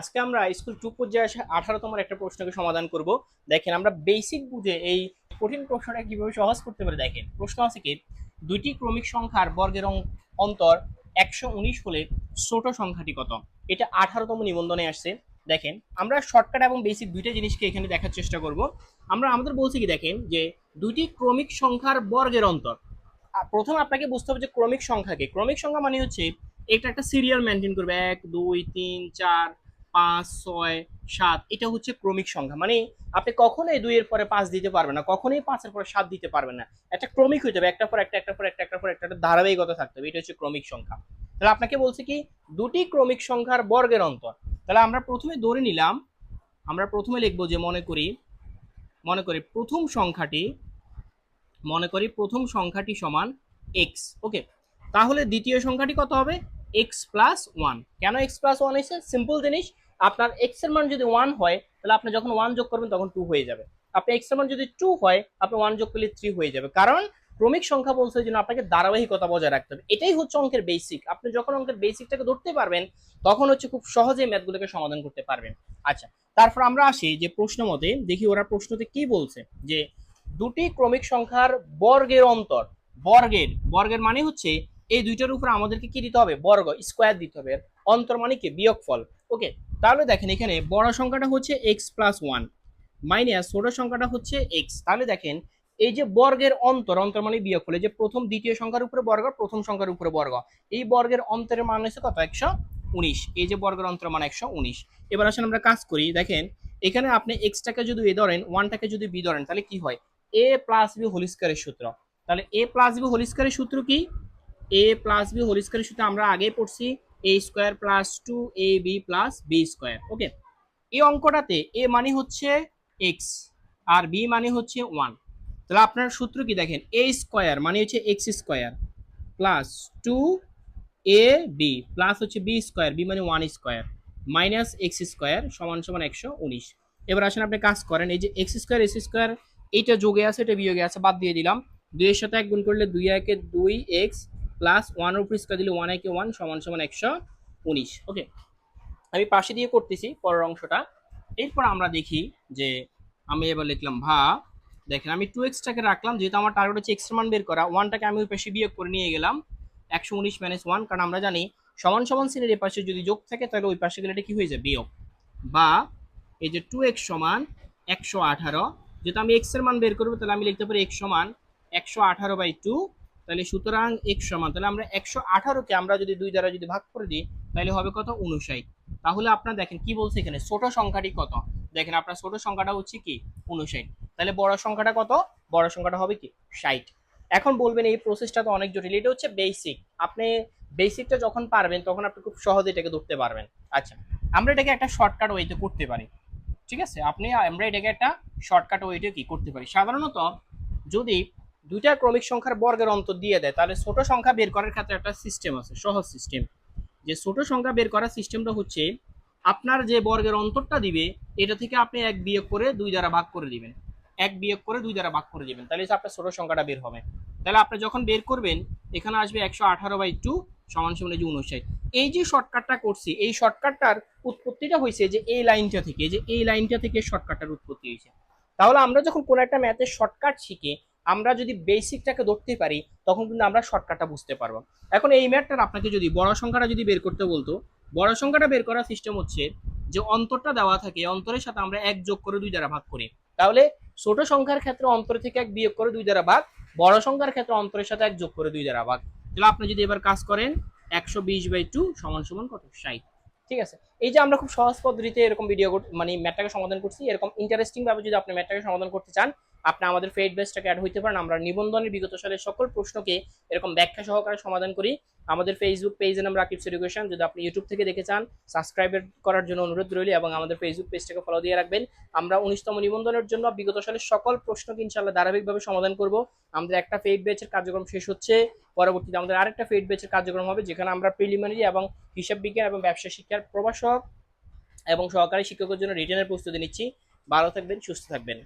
আজকে আমরা school two পর্যায়ে আসে আঠারোতম একটা প্রশ্নকে সমাধান করব। দেখেন, আমরা বেসিক বুঝে এই কঠিন প্রশ্নটা কীভাবে সহজ করতে পারি দেখেন, প্রশ্ন আছে কি, দুইটি ক্রমিক সংখ্যার বর্গের অন্তর একশো উনিশ হলে ছোট সংখ্যাটি কত? এটা আঠারোতম নিবন্ধনে আসছে। দেখেন, আমরা শর্টকাট এবং বেসিক দুইটা জিনিসকে এখানে দেখার চেষ্টা করব। আমরা, আমাদের বলছি কি, দেখেন, যে দুইটি ক্রমিক সংখ্যার বর্গের অন্তর। প্রথম আপনাকে বুঝতে হবে যে ক্রমিক সংখ্যাকে। ক্রমিক সংখ্যা মানে হচ্ছে, এটা একটা সিরিয়াল মেনটেন করবে। এক, দুই, তিন, চার পাঁচ, ছয়, সাত, এটা হচ্ছে ক্রমিক সংখ্যা। মানে আপনি কখনোই দুইয়ের পরে পাঁচ দিতে পারবেন না, কখনোই পাঁচের পরে সাত দিতে পারবেন না। একটা ক্রমিক হইতে হবে একটা পর একটা একটা পর একটা একটা পর একটা ধারাবাহিকতা থাকতে হবে, এটা হচ্ছে ক্রমিক সংখ্যা। তাহলে আপনাকে বলছে কি, দুটি ক্রমিক সংখ্যার বর্গের অন্তর। তাহলে আমরা প্রথমে ধরে নিলাম, আমরা প্রথমে লিখব যে মনে করি মনে করি প্রথম সংখ্যাটি, মনে করি প্রথম সংখ্যাটি সমান এক্স ওকে তাহলে দ্বিতীয় সংখ্যাটি কত হবে? এক্স প্লাস ওয়ান কেন এক্স প্লাস ওয়ান এসে সিম্পল জিনিস আপনার এক্সের মান যদি ওয়ান হয়, তাহলে আপনি যখন ওয়ান যোগ করবেন, তখন টু হয়ে যাবে। আপনি এক্সের মান যদি টু হয়, আপনি ওয়ান যোগ করলে থ্রি হয়ে যাবে। কারণ ক্রমিক সংখ্যা বলছে যে আপনাকে ধারাবাহিকতা বজায় রাখতে হবে। এটাই হচ্ছে অঙ্কের বেসিক আপনি যখন অঙ্কের বেসিকটাকে ধরতে পারবেন, তখন হচ্ছে খুব সহজেই ম্যাথগুলোকে সমাধান করতে পারবেন। আচ্ছা তারপর আমরা আসি যে প্রশ্ন মতে, দেখি ওরা প্রশ্নতে কি বলছে? যে দুটি ক্রমিক সংখ্যার বর্গের অন্তর, বর্গের বর্গের মানে হচ্ছে এই দুইটার উপর আমাদেরকে কি দিতে হবে? বর্গ স্কোয়ার দিতে হবে। অন্তর মানে কি? বিয়োগফল। ওকে তাহলে দেখেন এখানে বড় সংখ্যাটা হচ্ছে এক্স প্লাস ওয়ান মাইনাস ছোট সংখ্যাটা হচ্ছে এক্স তাহলে দেখেন, এই যে বর্গের অন্তর অন্তর মানে বিয়োগফল এই যে প্রথম দ্বিতীয় সংখ্যার উপরে বর্গ, প্রথম সংখ্যার উপরে বর্গ, এই বর্গের অন্তরের মান হচ্ছে কত? একশো উনিশ। এই যে বর্গের অন্তর মান একশো উনিশ। এবার আসলে আমরা কাজ করি, দেখেন, এখানে আপনি এক্সটাকে যদি এ ধরেন ওয়ানটাকে যদি বি ধরেন, তাহলে কি হয়? এ প্লাস বি হোল স্কয়ারের সূত্র। তাহলে এ প্লাস বি হোল স্কয়ারের সূত্র কি? এ প্লাস বি হোল স্কয়ারের সূত্র আমরা আগে পড়ছি A square plus two A B plus B square okay এই অঙ্কটাতে এ মানে হচ্ছে এক্স আর বি মানে হচ্ছে ওয়ান তাহলে আপনার সূত্র কি দেখেন? এ স্কোয়ার মানে হচ্ছে X square plus two A B plus হচ্ছে বি স্কোয়ার বি মানে one square minus X square সমান সমান একশো উনিশ। এবার আসেন আপনি কাজ করেন, এই যে এক্স স্কোয়ার এক্স স্কোয়ার এইটা যোগে আছে, এটা বিয়োগে আছে, বাদ দিয়ে দিলাম। দুইয়ের সাথে এক গুণ করলে দুই একে দুই এক্স প্লাস ওয়ানের উপর স্কোয়ার দিলে ওয়ান একে ওয়ান সমান সমান একশো উনিশ। ওকে আমি পাশে দিয়ে করতেছি পরের অংশটা। এরপর আমরা দেখি যে আমি এবার লিখলাম, ভা, দেখেন আমি টু এক্সটাকে রাখলাম, যেহেতু আমার টার্গেট হচ্ছে এক্সট্রা মান বের করা ওয়ানটাকে আমি ওই পাশে বিয়োগ করে নিয়ে গেলাম, একশো উনিশ মাইনাস ওয়ান কারণ আমরা জানি সমান সমান শ্রেণির এ পাশে যদি যোগ থাকে, তাহলে ওই পাশে গেলে এটা কি হয়ে যায়? বিয়োগ। বা এই যে টু এক্স সমান একশো আঠারো, যেহেতু আমি এক্সের মান বের করব, তাহলে আমি লিখতে পারি এক্স সমান একশো আঠারো বাই টু তাহলে সুতরাং এক্স সমান, তাহলে আমরা একশো আঠারোকে আমরা যদি দুই দ্বারা যদি ভাগ করে দিই, তাহলে হবে কত? উনষাট তাহলে আপনার দেখেন কি বলছে এখানে? ছোট সংখ্যাটি কত? দেখেন আপনার ছোট সংখ্যাটা হচ্ছে কি? উনষাট তাহলে বড় সংখ্যাটা কত? বড় সংখ্যাটা হবে কি? ষাট। এখন বলবেন এই প্রসেসটা তো অনেক জটিল। এটা হচ্ছে বেসিক আপনি বেসিকটা যখন পারবেন, তখন আপনি খুব সহজে এটাকে ধরতে পারবেন। আচ্ছা আমরা এটাকে একটা শর্টকাট ওয়েতে করতে পারি। ঠিক আছে? আপনি আমরা এটাকে একটা শর্টকাট ওয়েতে কি? করতে পারি। সাধারণত যদি দুইটা ক্রমিক সংখ্যার বর্গের অন্তর দিয়ে দেয়, তাহলে ছোট সংখ্যা বের করার ক্ষেত্রে একটা সিস্টেম আছে, সহজ সিস্টেম যে ছোট সংখ্যা বের করার সিস্টেমটা হচ্ছে, আপনার যে বর্গের অন্তরটা দিবে, এটা থেকে আপনি এক বিয়োগ করে দুই দ্বারা ভাগ করে দিবেন। এক বিয়োগ করে দুই দ্বারা ভাগ করে দিবেন, তাহলে আপনার ছোট সংখ্যাটা বের হবে। তাহলে আপনি যখন বের করবেন, এখানে আসবে একশো আঠারো বাই টু সমান সমান যে উনষাট এই যে শর্টকাটটা করছি, এই শর্টকাটটার উৎপত্তিটা হয়েছে যে এই লাইনটা থেকে, যে এই লাইনটা থেকে শর্টকাটটার উৎপত্তি হয়েছে। তাহলে আমরা যখন কোনো একটা ম্যাথের শর্টকাট শিখে আমরা যদি বেসিকটাকে ধরতে পারি, তখন কিন্তু আমরা শর্টকাটটা বুঝতে পারব। এখন এই ম্যাটটার আপনাকে যদি, বড় সংখ্যাটা যদি বের করতে বলতো, বড় সংখ্যাটা বের করার সিস্টেম হচ্ছে যে অন্তরটা দেওয়া থাকে, অন্তরের সাথে আমরা এক যোগ করে দুই দ্বারা ভাগ করি। তাহলে ছোট সংখ্যার ক্ষেত্রে অন্তর থেকে এক বিয়োগ করে দুই দ্বারা ভাগ, বড় সংখ্যার ক্ষেত্রে অন্তরের সাথে এক যোগ করে দুই দ্বারা ভাগ। তাহলে আপনি যদি এবার কাজ করেন, একশো বিশ বাই টু সমান সমান কত? ষাট। ঠিক আছে? এই যে আমরা খুব সহজ পদ্ধতিতে এরকম ভিডিও মানে ম্যাটটাকে সমাধান করছি, এরকম ইন্টারেস্টিং ভাবে যদি আপনি ম্যাটটাকে সমাধান করতে চান আপনি আমাদের ফেড বেসটাকে অ্যাড হইতে পারেন, আমরা নিবন্ধনের বিগত সালের সকল প্রশ্নকে এরকম ব্যাখ্যা সহকারে সমাধান করি। আমাদের ফেসবুক পেজের নাম রাকিবস এডুকেশন যদি আপনি ইউটিউব থেকে দেখে চান সাবস্ক্রাইব করার জন্য অনুরোধ রইল এবং আমাদের ফেসবুক পেজটাকে ফলো দিয়ে রাখবেন। আমরা উনিশতম নিবন্ধনের জন্য বিগত সালের সকল প্রশ্নকে ইনশাল্লাহ ধারাবাহিকভাবে সমাধান করব। আমাদের একটা ফেড ব্যাচের কার্যক্রম শেষ হচ্ছে, পরবর্তীতে আমাদের আরেকটা ফেড ব্যাচের কার্যক্রম হবে, যেখানে আমরা প্রিলিমিনারি এবং হিসাব বিজ্ঞান এবং ব্যবসা শিক্ষার প্রভাষক এবং সহকারী শিক্ষকের জন্য রিটার্নের প্রস্তুতি নিচ্ছি। ভালো থাকবেন, সুস্থ থাকবেন।